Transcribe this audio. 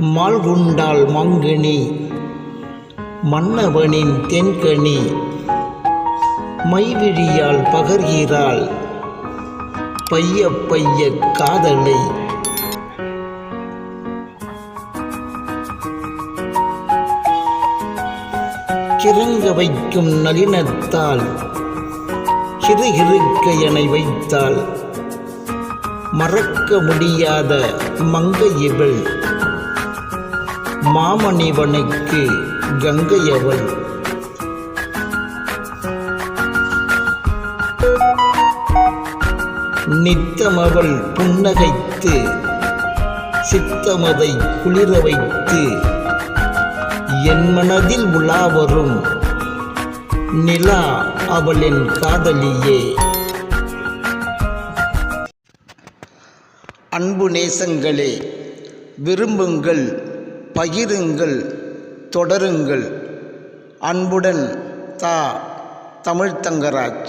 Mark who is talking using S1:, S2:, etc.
S1: மால்குண்டால் மங்கனி மன்னவனின் தென்கனி மைவிழியால் பகர்கிறாள் பைய பைய காதலை. கிறங்க வைக்கும் நளினத்தால் கிறுகிறுக்க என வைத்தாள். மறக்க முடியாத மங்க இவள் மாமணிவனுக்கு கங்கையவள். நித்தமவள் புன்னகைத்து சித்தமதை குளிர வைத்து என் மனதில் உலாவரும் நிலா அவளின் காதலியே. அன்பு நேசங்களே விரும்புங்கள் பகிருங்கள் தொடருங்கள். அன்புடன் தா தமிழ்த்தங்கராஜ்